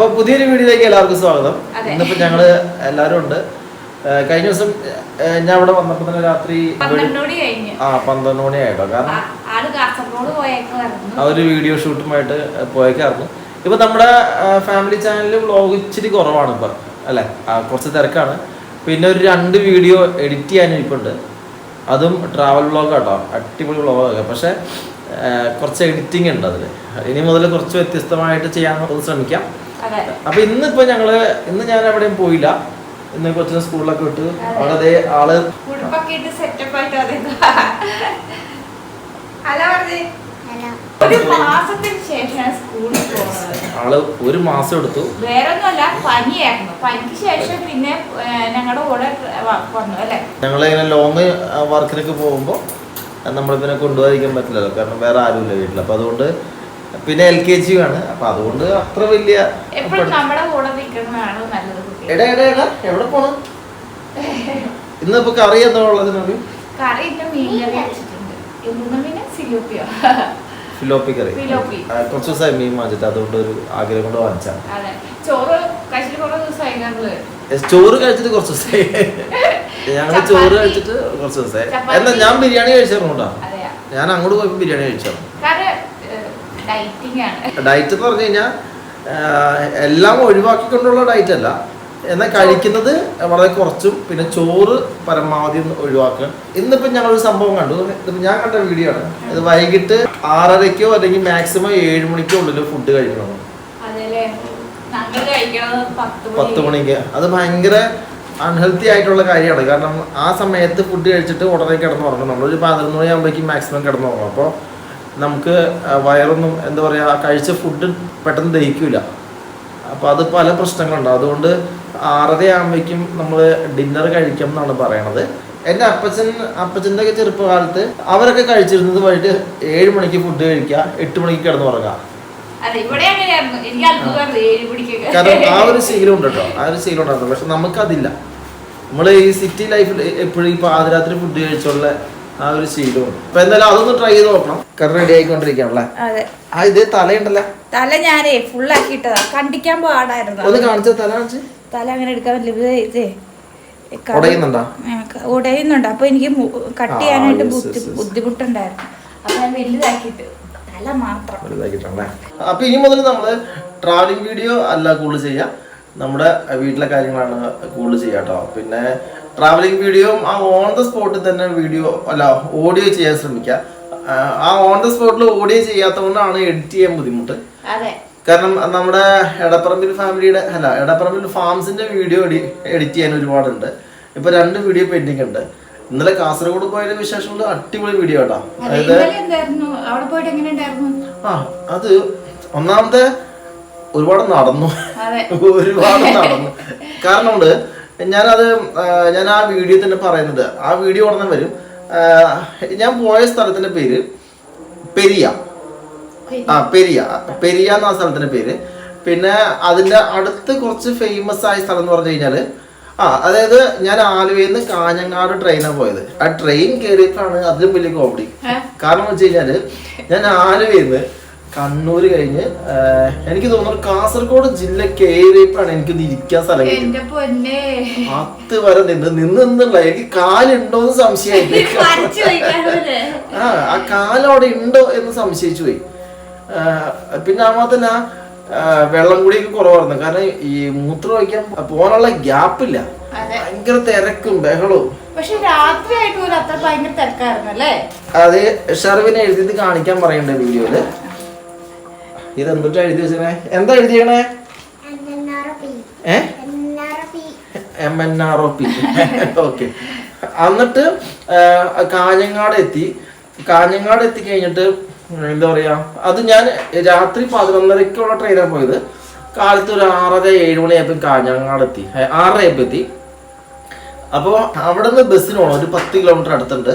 അപ്പൊ പുതിയൊരു വീഡിയോയിലേക്ക് എല്ലാവർക്കും സ്വാഗതം. ഇന്നിപ്പോ ഞങ്ങൾ എല്ലാരും ഉണ്ട്. കഴിഞ്ഞ ദിവസം ഞാൻ ഇവിടെ വന്നപ്പോ തന്നെ രാത്രി ആ പന്ത്രണ്ട് മണി ആയിട്ടോ? കാരണം ആ- ഒരു വീഡിയോ ഷൂട്ടുമായിട്ട് പോയേക്കായിരുന്നു. ഇപ്പൊ നമ്മുടെ ഫാമിലി ചാനലിൽ വ്ളോഗ് ഇച്ചിരി കുറവാണ് ഇപ്പൊ അല്ലെ? കുറച്ച് തിരക്കാണ്. പിന്നെ ഒരു രണ്ട് വീഡിയോ എഡിറ്റ് ചെയ്യാൻ ഇരിപ്പുണ്ട് അതും ട്രാവൽ വ്ളോഗ് കേട്ടോ അടിപൊളി വ്ളോഗൊക്കെ പക്ഷെ കുറച്ച് എഡിറ്റിംഗ് ഉണ്ട് അതിൽ ഇനി മുതൽ കുറച്ച് വ്യത്യസ്തമായിട്ട് ചെയ്യാൻ ശ്രമിക്കാം. അപ്പൊ ഇന്നിപ്പോ ഞങ്ങൾ ഇന്ന് ഞാൻ എവിടെയും പോയില്ല. ഇന്ന് കൊച്ചിനെ സ്കൂളിലൊക്കെ വിട്ടു അവിടെ അതേ ആൾ ആൾ ഒരു മാസം എടുത്തു. വേറെ ഒന്നുമല്ല പനിയായിരുന്നു. പനിക്ക് ശേഷം പിന്നെ ഞങ്ങളുടെ കൂടെ വന്നു അല്ലെ? ഞങ്ങൾ ഇങ്ങനെ ലോങ് വർക്കിനൊക്കെ പോകുമ്പോൾ നമ്മൾ പിന്നെ കൊണ്ടുപോകാതിരിക്കാൻ പറ്റില്ലല്ലോ. കാരണം വേറെ ആരുമില്ല വീട്ടിൽ അപ്പൊ അതുകൊണ്ട് പിന്നെ എൽ കെ ജി ആണ് അപ്പൊ അതുകൊണ്ട് അത്ര വലിയ എടാ എടാ എടാ എവിടെ പോണം? കറി എന്താ ഉള്ളത് നബി കറി വെച്ചിട്ടുണ്ട്. എന്തെന്ന് ഫിലോപ്പി കറി. കുറച്ച് ദിവസമായി മീൻ വാങ്ങിച്ചിട്ട് അതുകൊണ്ട് ഒരു ആഗ്രഹം കൊണ്ട് വാങ്ങിച്ചാണ് ചോറ് കഴിച്ചിട്ട് കുറച്ച് ദിവസമായി ഞങ്ങൾ ചോറ് കഴിച്ചിട്ട് കുറച്ച് ദിവസമായി എന്താ ഞാൻ ബിരിയാണി കഴിച്ചായിരുന്നു കേട്ടോ ഞാൻ അങ്ങോട്ട് പോയപ്പോ ബിരിയാണി കഴിച്ചായിരുന്നു ആണ്. ഡയറ്റ് എന്ന് പറഞ്ഞു കഴിഞ്ഞാൽ എല്ലാം ഒഴിവാക്കിക്കൊണ്ടുള്ള ഡയറ്റ് അല്ല. എന്നാൽ കഴിക്കുന്നത് വളരെ കുറച്ചും പിന്നെ ചോറ് പരമാവധി ഒഴിവാക്കുക. ഇന്നിപ്പോൾ ഞങ്ങളൊരു സംഭവം കണ്ടു. ഞാൻ കണ്ട വീഡിയോ ആണ്. ഇത് വൈകിട്ട് ആറരയ്ക്കോ അല്ലെങ്കിൽ മാക്സിമം ഏഴ് മണിക്കോ ഉള്ളിൽ ഫുഡ് കഴിക്കണം. പത്ത് മണിക്ക്. അത് ഭയങ്കര അൺഹെൽത്തി ആയിട്ടുള്ള കാര്യമാണ്. കാരണം ആ സമയത്ത് ഫുഡ് കഴിച്ചിട്ട് ഉടനെ കിടന്ന് ഉറങ്ങണം നമ്മളൊരു പതിനൊന്ന് മണിയാകുമ്പോഴേക്കും മാക്സിമം കിടന്നുറങ്ങും അപ്പോൾ നമുക്ക് വയറൊന്നും എന്താ പറയുക കഴിച്ച ഫുഡ് പെട്ടെന്ന് ദഹിക്കില്ല അപ്പോൾ അത് പല പ്രശ്നങ്ങളുണ്ട്. അതുകൊണ്ട് ആറരയാകുമ്പോഴേക്കും നമ്മൾ ഡിന്നർ കഴിക്കണം എന്നാണ് പറയണത്. എന്റെ അപ്പച്ചൻ അപ്പച്ചന്റെ ഒക്കെ ചെറുപ്പകാലത്ത് അവരൊക്കെ കഴിച്ചിരുന്നത് വൈകിട്ട് ഏഴ് മണിക്ക് ഫുഡ് കഴിക്കുക എട്ട് മണിക്ക് കിടന്ന് ഉറങ്ങുക. കാരണം ആ ഒരു ശീലം ഉണ്ട് കേട്ടോ. ആ ഒരു ശീലം ഉണ്ടായിരുന്നു പക്ഷെ നമുക്കതില്ല. നമ്മൾ ഈ സിറ്റി ലൈഫിൽ എപ്പോഴും ഈ പാതിരാത്രി ഫുഡ് കഴിച്ചുള്ള ആ ഒരു ശീലവും. അപ്പൊ എന്തായാലും അതൊന്ന് ട്രൈ ചെയ്ത് നോക്കണം. കറി റെഡി ആയിക്കൊണ്ടിരിക്കുകയാണല്ലേ? അതെ. ആ ഇത് തലയുണ്ടല്ലേ? തല ഞാനേ ഫുൾ ആക്കിയിട്ടതാ. കണ്ടിക്കാൻ പാടായിരുന്നു. ഒന്ന് കാണിച്ചോ തല കാണിച്ച്? തല അങ്ങനെ എടുക്കാൻ പറ്റില്ല. ഇത് ഉടയുന്നുണ്ടോ? ഉടയുന്നുണ്ട്. അപ്പൊ എനിക്ക് കട്ട് ചെയ്യാനായിട്ട്. ബുദ്ധിമുട്ടുണ്ടായിരുന്നു. അപ്പൊ ഞാൻ വലുതാക്കിയിട്ട് തല മാത്രം. വലുതാക്കിയിട്ടുണ്ടേ അപ്പൊ ഇനി മുതൽ നമ്മൾ ട്രാവലിംഗ് വീഡിയോ അല്ല കൂടുതൽ ചെയ്യാം നമ്മുടെ വീട്ടിലെ കാര്യങ്ങളാണ് കൂടുതൽ ചെയ്യാട്ടോ പിന്നെ ട്രാവലിംഗ് വീഡിയോ ആ ഓൺ ദ സ്പോട്ടിൽ തന്നെ വീഡിയോ അല്ല ഓഡിയോ ചെയ്യാൻ ശ്രമിക്കുക. ആ, ഓൺ ദ സ്പോട്ടിൽ ഓഡിയോ ചെയ്യാത്തതുകൊണ്ടാണ് എഡിറ്റ് ചെയ്യാൻ ബുദ്ധിമുട്ട്. കാരണം നമ്മുടെ എടപ്പറമ്പിൽ ഫാമിലിയുടെ അല്ല എടപ്പറമ്പിൽ ഫാംസിന്റെ വീഡിയോ എഡിറ്റ് ചെയ്യാൻ ഒരുപാടുണ്ട്. ഇപ്പൊ രണ്ട് വീഡിയോ പെൻഡിങ് ഉണ്ട്. ഇന്നലെ കാസർഗോഡ് പോയതിന് വിശേഷം അടിപൊളി വീഡിയോ കേട്ടോ. അതായത് ആ അത് ഒന്നാമത്തെ ഒരുപാട് നടന്നു. ഒരുപാട് നടന്നു. കാരണം ഞാനത് ഞാൻ ആ വീഡിയോ തന്നെ പറയുന്നത്. ആ വീഡിയോ ഉടനെ വരും. ഞാൻ പോയ സ്ഥലത്തിന്റെ പേര് പെരിയ. ആ പെരിയ. പെരിയ എന്ന സ്ഥലത്തിന്റെ പേര്. പിന്നെ അതിന്റെ അടുത്ത് കുറച്ച് ഫേമസ് ആയ സ്ഥലം എന്ന് പറഞ്ഞു കഴിഞ്ഞാൽ ആ അതായത് ഞാൻ ആലുവയിൽ നിന്ന് കാഞ്ഞങ്ങാട് ട്രെയിനാണ് പോയത്. ആ ട്രെയിൻ കയറിയപ്പോഴാണ് അതിലും വലിയ കോമഡി കാരണം എന്ന് വെച്ച് കഴിഞ്ഞാൽ ഞാൻ ആലുവയിൽ നിന്ന് കണ്ണൂർ കഴിഞ്ഞ് എനിക്ക് തോന്നുന്നു കാസർഗോഡ് ജില്ല കേറിയപ്പോഴാണ് എനിക്കൊന്ന് ഇരിക്കാൻ സ്ഥലം പത്ത് വരെ നിന്ന് നിന്ന് നിന്നുള്ള എനിക്ക് കാലുണ്ടോന്ന് സംശയമായി വരച്ചു വയ്ക്കാറില്ലേ ആ ആ കാലം അവിടെ ഉണ്ടോ എന്ന് സംശയിച്ചു പോയി. പിന്നെ ആ വെള്ളം കൂടിയൊക്കെ കുറവായിരുന്നു. കാരണം ഈ മൂത്രം വയ്ക്കാൻ പോകാനുള്ള ഗ്യാപ്പ് ഇല്ല ഭയങ്കര തിരക്കും ബഹളവും. പക്ഷെ രാത്രി ആയിട്ട് അത്ര ഭയങ്കര തിരക്കായിരുന്നു അല്ലേ അത് ഷർവിനെ എഴുതി കാണിക്കാൻ പറയണ്ട വീഡിയോയിൽ. ഇത് എന്തിട്ടാ എഴുതി വെച്ചേ എന്താ എഴുതിയണേ ഏ? M N R O P okay എന്നിട്ട് കാഞ്ഞങ്ങാട് എത്തി കാഞ്ഞങ്ങാട് എത്തി കഴിഞ്ഞിട്ട് എന്താ പറയാ അത് ഞാൻ രാത്രി പതിനൊന്നരക്കുള്ള ട്രെയിനാണ് പോയത്. കാലത്ത് ഒരു ആറര ഏഴ് മണിയായപ്പോൾ കാഞ്ഞങ്ങാട് എത്തി ഏ, ആറര ആയപ്പോൾ എത്തി അപ്പോൾ അവിടെ നിന്ന് ബസ്സിന് പോകണം ഒരു പത്ത് കിലോമീറ്റർ അടുത്തുണ്ട്.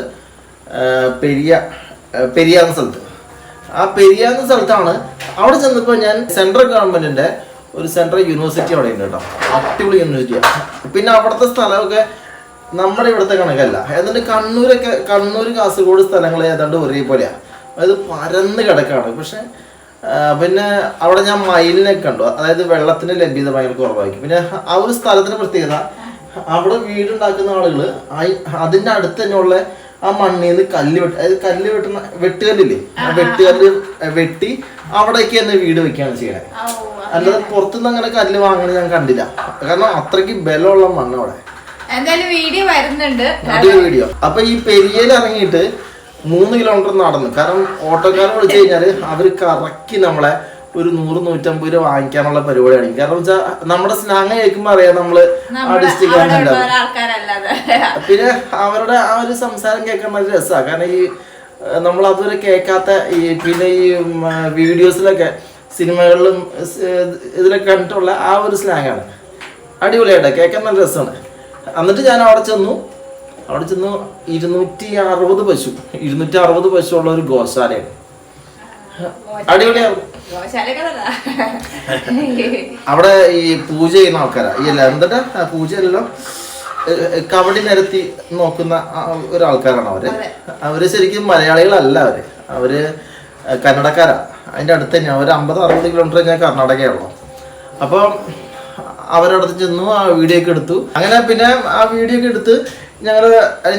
പെരിയ പെരിയാന്ന സ്ഥലത്ത്. ആ പെരിയ എന്ന സ്ഥലത്താണ്. അവിടെ ചെന്നപ്പോൾ ഞാൻ സെൻട്രൽ ഗവൺമെന്റിന്റെ ഒരു സെൻട്രൽ യൂണിവേഴ്സിറ്റി അവിടെ ഉണ്ട് കേട്ടോ. അടിപൊളി യൂണിവേഴ്സിറ്റിയാണ് പിന്നെ അവിടുത്തെ സ്ഥലമൊക്കെ നമ്മുടെ ഇവിടുത്തെ കണക്കല്ല. എന്നിട്ട് കണ്ണൂരൊക്കെ കണ്ണൂർ കാസർഗോഡ് സ്ഥലങ്ങൾ ഏതാണ്ട് ഒരേപോലെയാണ് അത് പരന്ന് കിടക്കാണ്. പക്ഷെ പിന്നെ അവിടെ ഞാൻ മയിലിനെ കണ്ടു. അതായത് വെള്ളത്തിന്റെ ലഭ്യത ഭയങ്കര കുറവായിരിക്കും. പിന്നെ ആ ഒരു സ്ഥലത്തിന്റെ പ്രത്യേകത അവിടെ വീടുണ്ടാക്കുന്ന ആളുകൾ അതിന്റെ അടുത്ത് തന്നെയുള്ള ആ മണ്ണിൽ നിന്ന് കല്ല് വെട്ട് അതായത് കല്ല് വെട്ടുന്ന വെട്ടുകല്ലില്ലേ? ആ വെട്ടുകല്ല് വെട്ടി അവിടേക്ക് തന്നെ വീട് വെക്കുകയാണ് ചെയ്യണേ. ആ, ഓ, അല്ലാതെ പുറത്തുനിന്ന് അങ്ങനെ കല്ല് വാങ്ങണത് ഞാൻ കണ്ടില്ല. കാരണം അത്രയ്ക്ക് ബലമുള്ള മണ്ണ് അവിടെ എന്തായാലും വീഡിയോ വരുന്നുണ്ട്. അടിപൊളി വീഡിയോ. അപ്പൊ ഈ പെരിയയിൽ ഇറങ്ങിയിട്ട് മൂന്ന് കിലോമീറ്റർ നടന്നു കാരണം ഓട്ടോക്കാരെ വിളിച്ചു കഴിഞ്ഞാൽ അവർ കറക്കി നമ്മളെ ഒരു നൂറ് നൂറ്റമ്പത് രൂപ വാങ്ങിക്കാനുള്ള പരിപാടിയാണ്. കാരണം വെച്ചാൽ നമ്മുടെ സ്നാങ് കേൾക്കുമ്പോ അറിയാം നമ്മൾ ആ നമ്മുടെ ഡിസ്ട്രിക്ട് അവിടെ പിന്നെ അവരുടെ ആ ഒരു സംസാരം കേൾക്കാൻ നല്ല രസമാണ് കാരണം ഈ നമ്മൾ അതുവരെ കേൾക്കാത്ത ഈ പിന്നെ ഈ വീഡിയോസിലൊക്കെ സിനിമകളിലും ഇതിലൊക്കെ കണ്ടിട്ടുള്ള ആ ഒരു സ്നാഹാണ് അടിപൊളിയായിട്ട്. കേൾക്കാൻ നല്ല രസമാണ്. എന്നിട്ട് ഞാൻ അവിടെ ചെന്നു. അവിടെ ചെന്നു ഇരുന്നൂറ്റി അറുപത് പശു. ഇരുന്നൂറ്റി അറുപത് പശു ഉള്ള ഒരു ഗോശാലയാണ്. അടിപൊളിയാണ്. അവിടെ ഈ പൂജ ചെയ്യുന്ന ആൾക്കാരാ? ഈ അല്ല എന്താ പൂജ അല്ലല്ലോ. കബഡി നിരത്തി നോക്കുന്ന ഒരാൾക്കാരാണ് അവർ. അവർ ശരിക്കും മലയാളികളല്ല അവർ. അവർ കന്നടക്കാരാ. കന്നഡക്കാരാ അതിന്റെ അടുത്ത് തന്നെ ഒരു അമ്പത് അറുപത് കിലോമീറ്റർ ഞാൻ കർണാടകയുള്ളൂ അപ്പം അവരടുത്ത് ചെന്നു ആ വീഡിയോ ഒക്കെ എടുത്തു. അങ്ങനെ പിന്നെ ആ വീഡിയോ ഒക്കെ എടുത്ത് ഞങ്ങൾ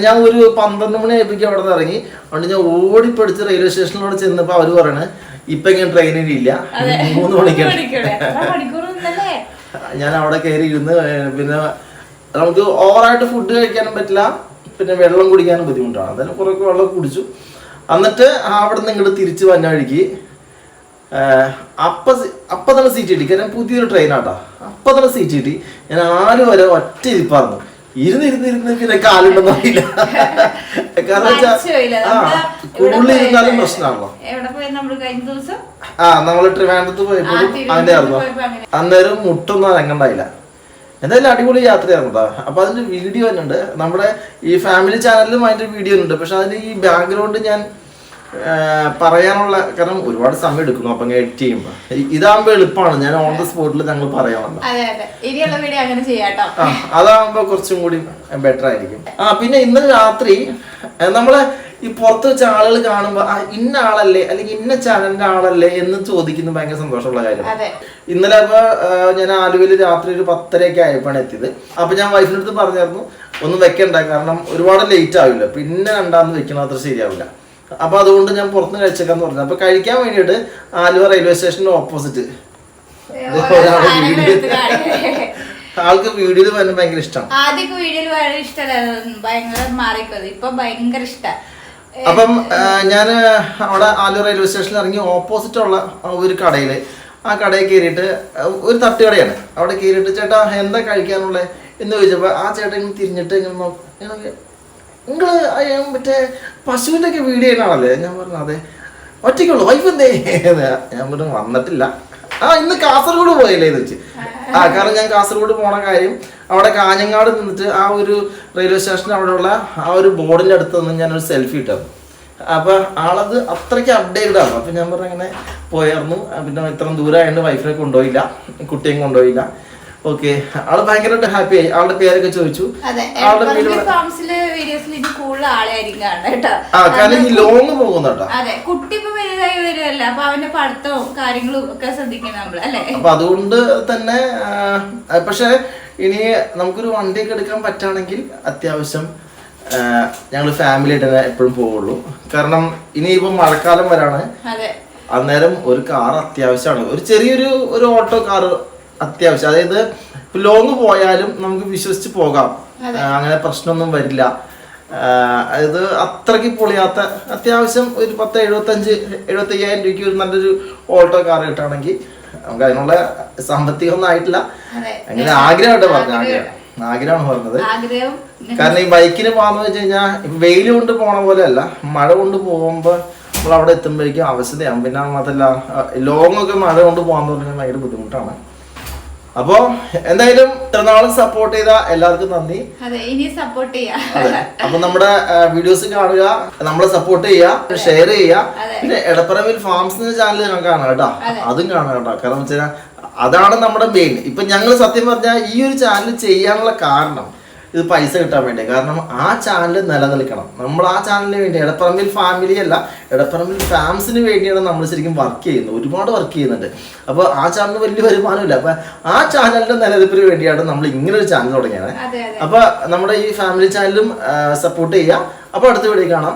ഞാൻ ഒരു പന്ത്രണ്ട് മണി ആയപ്പോഴേക്കും അവിടെ നിന്ന് ഇറങ്ങി. അതുകൊണ്ട് ഞാൻ ഓടിപ്പടിച്ച് റെയിൽവേ സ്റ്റേഷനിലൂടെ ചെന്നപ്പോൾ അവർ പറയണേ ഇപ്പൊ ഇങ്ങനെ ട്രെയിനിന് ഇല്ല മൂന്ന് മണിക്കാണ്. ഞാൻ അവിടെ കയറി ഇരുന്ന് പിന്നെ നമുക്ക് ഓവറായിട്ട് ഫുഡ് കഴിക്കാനും പറ്റില്ല. പിന്നെ വെള്ളം കുടിക്കാനും ബുദ്ധിമുട്ടാണ്. അതിന് കുറേ വെള്ളം കുടിച്ചു. എന്നിട്ട് അവിടെ നിന്ന് ഇങ്ങോട്ട് തിരിച്ച് വന്ന വഴിക്ക് അപ്പ തന്നെ സീറ്റ് കിട്ടി. കാരണം പുതിയൊരു ട്രെയിനാട്ടോ അപ്പൊ തന്നെ സീറ്റ് കിട്ടി. ഞാൻ ആൽ വരെ ഒറ്റ ഇരിപ്പായിരുന്നു. ഇരുന്ന് ഇരുന്ന് ഇരുന്ന് പിന്നെ കാലുണ്ടെന്ന് അറിയില്ല. കാരണം പോയല്ലേ? പ്രശ്നമാണല്ലോ. ആ നമ്മൾ ട്രിവാൻഡ്രത്ത് പോയപ്പോഴും അതിന്റെ ആയിരുന്നു. അന്നേരം മുട്ടൊന്നും അനങ്ങണ്ടായില്ല. എന്തായാലും അടിപൊളി യാത്രയായിരുന്നു കേട്ടോ അപ്പൊ അതിന്റെ വീഡിയോ തന്നെ ഉണ്ട് നമ്മുടെ ഈ ഫാമിലി ചാനലിലും അതിന്റെ വീഡിയോ ഉണ്ട് പക്ഷെ അതിന് ഈ ബാക്ക്ഗ്രൗണ്ട് ഞാൻ പറയാനുള്ള കാരണം ഒരുപാട് സമയം എടുക്കുന്നു അപ്പം എഡിറ്റ് ചെയ്യുമ്പോൾ ഇതാകുമ്പോൾ എളുപ്പമാണ് ഞാൻ ഓൺ ദ സ്പോട്ടിൽ ഞങ്ങൾ പറയാമല്ലോ അതാകുമ്പോ കുറച്ചും കൂടി ബെറ്റർ ആയിരിക്കും. ആ പിന്നെ ഇന്ന് രാത്രി നമ്മളെ ഈ പുറത്ത് വെച്ച ആളുകൾ കാണുമ്പോ ആ ഇന്ന ആളല്ലേ അല്ലെങ്കിൽ ഇന്ന ചാനലിന്റെ ആളല്ലേ എന്ന് ചോദിക്കുന്നത് ഭയങ്കര സന്തോഷമുള്ള കാര്യം അതെ. ഇന്നലെ അപ്പൊ ഞാൻ ആലുവയിൽ രാത്രി ഒരു പത്തരയൊക്കെ ആയപ്പോഴാണ് എത്തിയത്. അപ്പൊ ഞാൻ വൈഫിനടുത്ത് അടുത്ത് പറഞ്ഞായിരുന്നു ഒന്നും വെക്കണ്ട കാരണം ഒരുപാട് ലേറ്റ് ആവില്ല. പിന്നെ രണ്ടാമത് വെക്കണം അത്ര ശരിയാവില്ല. അപ്പൊ അതുകൊണ്ട് ഞാൻ പുറത്തുനിന്ന് കഴിച്ചേക്കാന്ന് പറഞ്ഞു. അപ്പൊ കഴിക്കാൻ വേണ്ടിട്ട് ആലുവ റെയിൽവേ സ്റ്റേഷന്റെ ഓപ്പോസിറ്റ്. ആൾക്ക് വീഡിയോയിൽ വരാൻ ഭയങ്കര ഇഷ്ടമാണ് ആദ്യമൊക്കെ വീഡിയോയിൽ വളരെ ഇഷ്ടമല്ലായിരുന്നു ഭയങ്കര മാറിക്കത് ഇപ്പൊ ഭയങ്കര ഇഷ്ട. അപ്പം ഞാൻ അവിടെ ആലുവ റെയിൽവേ സ്റ്റേഷനിൽ ഇറങ്ങി ഓപ്പോസിറ്റ് ഉള്ള ഒരു കടയിൽ ആ കടയിൽ കയറിയിട്ട് ഒരു തട്ടുകടയാണ് അവിടെ കയറിയിട്ട് ചേട്ടാ എന്താ കഴിക്കാനുള്ളത് എന്ന് ചോദിച്ചപ്പോൾ ആ ചേട്ടൻ തിരിഞ്ഞിട്ട് ഇങ്ങനെ നിങ്ങൾ മറ്റേ പശുവിന്റെ ഒക്കെ വീഡിയോ ആണല്ലേ ഞാൻ പറഞ്ഞു അതെ. ഒറ്റയ്ക്കുള്ളൂ. വൈഫ് എന്തേ? ഞാൻ പറഞ്ഞു വന്നിട്ടില്ല. ആ ഇന്ന് കാസർഗോഡ് പോയല്ലേ എന്ന് വെച്ച്. ആ കാരണം ഞാൻ കാസർഗോഡ് പോണ കാര്യം അവിടെ കാഞ്ഞങ്ങാട് നിന്നിട്ട് ആ ഒരു റെയിൽവേ സ്റ്റേഷൻ അവിടെയുള്ള ആ ഒരു ബോർഡിന്റെ അടുത്ത് നിന്ന് ഞാനൊരു സെൽഫി ഇട്ടായിരുന്നു അപ്പൊ ആളത് അത്രയ്ക്ക് അപ്ഡേറ്റഡ് ആണ്. അപ്പൊ ഞാൻ പറഞ്ഞു അങ്ങനെ പോയായിരുന്നു. പിന്നെ ഇത്രയും ദൂരമായതുകൊണ്ട് വൈഫിനെ കൊണ്ടുപോയില്ല. കുട്ടിയും കൊണ്ടുപോയില്ല. ഓക്കെ ആൾ ഭയങ്കരമായിട്ട് ഹാപ്പി ആയി. ആളുടെ പേരൊക്കെ ചോദിച്ചു. ആളുടെ ആ കാരണം ഈ ലോങ് പോകുന്നട്ടോ അതെ. കുട്ടി ഇപ്പൊ വലുതായി വരുമല്ല അപ്പൊ അതുകൊണ്ട് തന്നെ പക്ഷെ ഇനി നമുക്കൊരു വണ്ടിയൊക്കെ എടുക്കാൻ പറ്റുകയാണെങ്കിൽ അത്യാവശ്യം ഞങ്ങൾ ഫാമിലി ആയിട്ട് തന്നെ എപ്പോഴും പോവുള്ളൂ. കാരണം ഇനി ഇപ്പൊ മഴക്കാലം വരാണ്. അന്നേരം ഒരു കാർ അത്യാവശ്യമാണ്. ഒരു ചെറിയൊരു ഒരു ഓട്ടോ കാർ അത്യാവശ്യം. അതായത് ലോങ് പോയാലും നമുക്ക് വിശ്വസിച്ച് പോകാം. അങ്ങനെ പ്രശ്നമൊന്നും വരില്ല. അതായത് അത്രയ്ക്ക് പൊളിയാത്ത അത്യാവശ്യം ഒരു പത്ത് എഴുപത്തഞ്ച് എഴുപത്തി അയ്യായിരം രൂപയ്ക്ക് ഒരു നല്ലൊരു ഓൾട്ടോ കാർ കിട്ടുകയാണെങ്കിൽ നമുക്ക് അതിനുള്ള സാമ്പത്തികമൊന്നും ആയിട്ടില്ല. അങ്ങനെ ആഗ്രഹമായിട്ട് പറഞ്ഞു ആഗ്രഹം. ആഗ്രഹമാണ് പറഞ്ഞത്. കാരണം ഈ ബൈക്കിന് പോകാന്ന് വെച്ച് കഴിഞ്ഞാൽ വെയിൽ കൊണ്ട് പോണ പോലെ അല്ല മഴ കൊണ്ട് പോകുമ്പോ നമ്മൾ അവിടെ എത്തുമ്പോഴേക്കും അവസ്ഥയാകും പിന്നെ അതല്ല ലോങ് ഒക്കെ മഴ കൊണ്ട് പോകാന്ന് പറഞ്ഞാൽ ഭയങ്കര ബുദ്ധിമുട്ടാണ്. അപ്പോ എന്തായാലും ഇത്രനാളും സപ്പോർട്ട് ചെയ്ത എല്ലാവർക്കും നന്ദി. ഇനി സപ്പോർട്ട് ചെയ്യാം. അപ്പൊ നമ്മുടെ വീഡിയോസ് കാണുക നമ്മളെ സപ്പോർട്ട് ചെയ്യുക ഷെയർ ചെയ്യുക. പിന്നെ എടപ്പറവിൽ ഫാംസ് ചാനൽ ഞാൻ കാണുക കേട്ടോ. അതും. കാണുക കേട്ടോ. കാരണം വെച്ചാൽ അതാണ് നമ്മുടെ മെയിൻ ഇപ്പൊ ഞങ്ങൾ സത്യം പറഞ്ഞാൽ ഈ ഒരു ചാനൽ ചെയ്യാനുള്ള കാരണം. ഇത് പൈസ കിട്ടാൻ വേണ്ടി. കാരണം ആ ചാനൽ നിലനിൽക്കണം. നമ്മൾ ആ ചാനലിന് വേണ്ടി. എടപ്പറമ്പിൽ ഫാമിലി അല്ല. എടപ്പറമ്പിൽ ഫാംസിന് വേണ്ടിയാണ് നമ്മൾ ശരിക്കും വർക്ക് ചെയ്യുന്നത്. ഒരുപാട് വർക്ക് ചെയ്യുന്നുണ്ട്. അപ്പോൾ ആ ചാനലിന് വലിയ വരുമാനമില്ല. അപ്പൊ ആ ചാനലിന്റെ നിലനിൽപ്പിന് വേണ്ടിയാണ് നമ്മൾ ഇങ്ങനെ ഒരു ചാനൽ തുടങ്ങിയത്. അതെ അതെ. അപ്പൊ നമ്മുടെ ഈ ഫാമിലി ചാനലും സപ്പോർട്ട് ചെയ്യുക. അപ്പോൾ അടുത്ത വീഡിയോ കാണാം.